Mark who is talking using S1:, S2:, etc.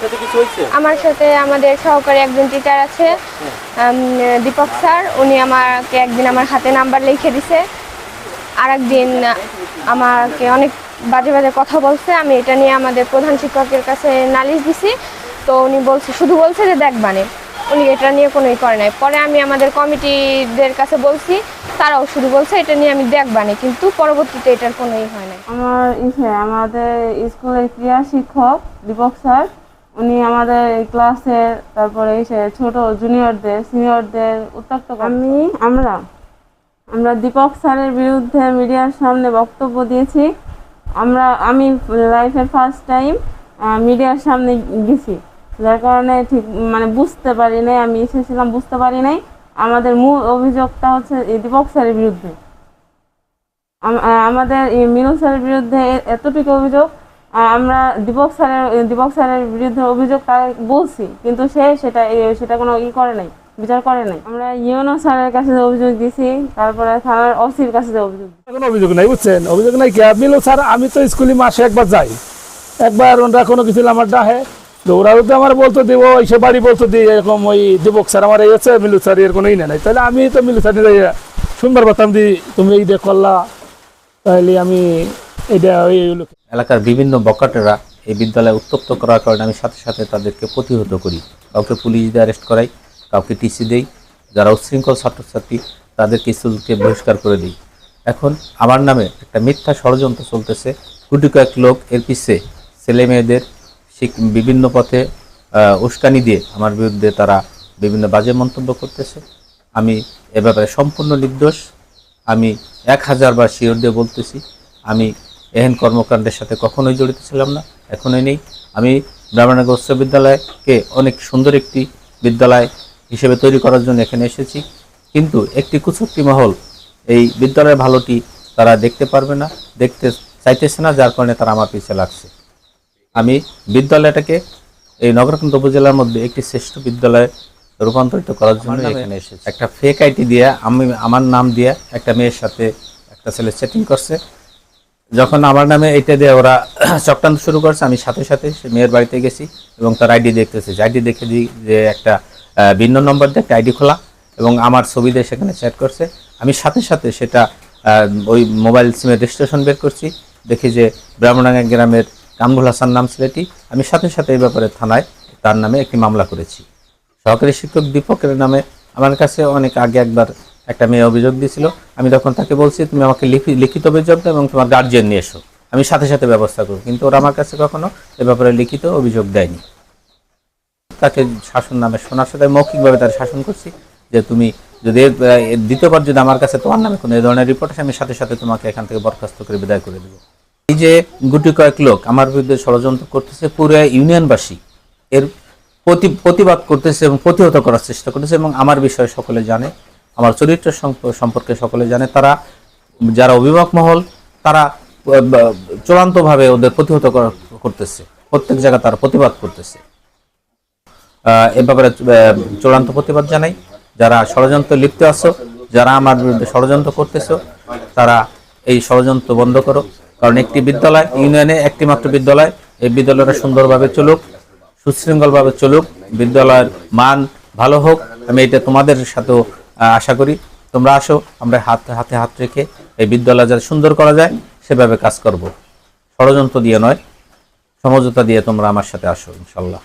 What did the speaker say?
S1: সাথে কিছু হয়েছে?
S2: আমার সাথে আমাদের সহকারী একজন টিচার আছে দীপক স্যার। উনি আমাকে একদিন আমার হাতে নাম্বার লিখে দিছে। আর একদিন আমাকে অনেক বাজে বাজে কথা বলছে। আমি এটা নিয়ে আমাদের প্রধান শিক্ষকের কাছে নালিশ দিছি। তো উনি বলছে শুধু বলছে যে দেখবানে উনি এটা নিয়ে কোনোই করে নাই। পরে আমি আমাদের কমিটিদের কাছে বলছি তারাও শুধু বলছে এটা নিয়ে আমি দেখবানে কিন্তু পরবর্তীতে এটার কোনোই হয় নাই।
S3: আমার ইসে আমাদের স্কুলের ক্রীড়া শিক্ষক দীপক স্যার উনি আমাদের ক্লাসে তারপরে এসে ছোট জুনিয়রদের সিনিয়রদের উত্তক্ত করে। আমি আমরা? আমরা দীপক স্যারের বিরুদ্ধে মিডিয়ার সামনে বক্তব্য দিয়েছি। আমরা আমি লাইফের ফার্স্ট টাইম মিডিয়ার সামনে গেছি। যার কারণে ঠিক মানে বুঝতে পারি নাই আমি এসেছিলাম বুঝতে পারি নাই। আমাদের মূল অভিযোগটা হচ্ছে এই দীপক স্যারের বিরুদ্ধে। আমাদের মিনু স্যারের বিরুদ্ধে এতটুকু অভিযোগ আমরা দীপক স্যারের দীপক স্যারের বিরুদ্ধে অভিযোগ বলছি, কিন্তু সে সেটা সেটা কোনো ই করে নাই, বিচার করে নাই। আমরা ইউনো স্যারের কাছে অভিযোগ দিয়েছি তারপরে থানার ওসির কাছে অভিযোগ
S4: কোনো অভিযোগ নাই, বুঝছেন? অভিযোগ নাই কি? মিলো স্যার, আমি তো স্কুলে মাসে একবার যাই। একবার ওরা কোনো কিছু আমার ডাহে। তো তো আমার বলতো দেবো এসে বাড়ি বলতো দিই এরকম ওই দেবক স্যার আমার এই হচ্ছে মিলু স্যার এর কোনো ই নাই তাহলে আমি তো মিলু স্যার শুনবার পারতাম দি, তুমি এই দিয়ে করলা তাহলে আমি
S1: এলাকার বিভিন্ন বকাটেরা এই বিদ্যালয়ে উত্তপ্ত করার কারণে আমি সাথে সাথে তাদেরকে প্রতিহত করি। কাউকে পুলিশ দিয়ে অ্যারেস্ট করাই, কাউকে টিসি দেই, যারা উচ্ছৃঙ্খল ছাত্রছাত্রী, তাদেরকে স্কুলকে বহিষ্কার করে দিই। এখন আমার নামে একটা মিথ্যা ষড়যন্ত্র চলতেছে। গুটি কয়েক লোক এর পিছে ছেলে মেয়েদের বিভিন্ন পথে উস্কানি দিয়ে আমার বিরুদ্ধে তারা বিভিন্ন বাজে মন্তব্য করতেছে। আমি এ ব্যাপারে সম্পূর্ণ নির্দোষ। আমি এক হাজার বার শিওর দিয়ে বলতেছি। আমি এহেন কর্মকাণ্ডের সাথে কখনোই জড়িত ছিলাম না এখনোই নেই। আমি ব্রাহ্মণনগর উচ্চ বিদ্যালয়কে অনেক সুন্দর একটি বিদ্যালয় হিসেবে তৈরি করার জন্য এখানে এসেছি। কিন্তু একটি কুচুক্তি মহল এই বিদ্যালয়ের ভালোটি তারা দেখতে পারবে না দেখতে চাইতেছে না যার কারণে তারা আমার পিছিয়ে লাগছে। আমি বিদ্যালয়টাকে এই নগরকান্ত উপজেলার মধ্যে একটি শ্রেষ্ঠ বিদ্যালয়ে রূপান্তরিত করার জন্য এখানে এসেছি। একটা ফেক আইটি দিয়ে আমি আমার নাম দিয়ে একটা মেয়ের সাথে একটা ছেলে সেটিং করছে। যখন আমার নামে এটা দিয়ে ওরা চক্রান্ত শুরু করছে, আমি সাথে সাথে মেয়ের বাড়িতে গেছি এবং তার আইডি দেখতেছি। আইডি দেখে দিই যে একটা ভিন্ন নম্বর দিয়ে একটা আইডি খোলা এবং আমার ছবি দিয়ে সেখানে চ্যাট করছে। আমি সাথে সাথে সেটা ওই মোবাইল সিমের রেজিস্ট্রেশন বের করছি। দেখি যে ব্রাহ্মণাঙ্গা গ্রামের কামরুল হাসান নাম ছেলেটি। আমি সাথে সাথে এই ব্যাপারে থানায় তার নামে একটি মামলা করেছি। সহকারী শিক্ষক দীপকের নামে আমার কাছে অনেক আগে একবার একটা মেয়ে অভিযোগ দিয়েছিল। আমি তখন তাকে বলছি, তুমি আমাকে লিখি- লিখিত অভিযোগ দাও এবং তোমার গার্জিয়ান নিয়ে এসো। আমি সাথে সাথে ব্যবস্থা করব। কিন্তু ওরা আমার কাছে কখনো এ ব্যাপারে লিখিত অভিযোগ দেয়নি। তাকে শাসন নামে শোনার সাথে মৌখিকভাবে তার শাসন করছি যে তুমি যদি দ্বিতীয়বার যদি আমার কাছে তোমার নামে কোনো এই ধরনের রিপোর্ট আসে, আমি সাথে সাথে তোমাকে এখান থেকে বরখাস্ত করে বিদায় করে দেবো। এই যে গুটি কয়েক লোক আমার বিরুদ্ধে ষড়যন্ত্র করতেছে, পুরো ইউনিয়নবাসী এর প্রতি, প্রতিবাদ করতেছে এবং প্রতিহত করার চেষ্টা করতেছে এবং আমার বিষয়ে সকলে জানে। আমার চরিত্র সম্পর্কে সকলে জানে, তারা, যারা অভিভাবক মহল, তারা চূড়ান্তভাবে ওদের প্রতিহত করতেছে। প্রত্যেক জায়গায় তারা প্রতিবাদ করতেছে। এ ব্যাপারে চূড়ান্ত প্রতিবাদ জানাই। যারা ষড়যন্ত্র লিপ্ত আছো, যারা আমার বিরুদ্ধে ষড়যন্ত্র করতেছো, তারা এই ষড়যন্ত্র বন্ধ করো। কারণ একটি বিদ্যালয়, ইউনিয়নে একটি মাত্র বিদ্যালয়, এই বিদ্যালয়টা সুন্দরভাবে চলুক, সুশৃঙ্খলভাবে চলুক, বিদ্যালয়ের মান ভালো হোক, আমি এটা তোমাদের সাথেও আশা করি তোমরা আসো, আমরা হাত হাতে হাত রেখে এই বিদ্যালয় যাতে সুন্দর করা যায়, সেভাবে কাজ করব। ষড়যন্ত্র দিয়ে নয়, সমঝোতা দিয়ে তোমরা আমার সাথে আসো, ইনশাল্লাহ।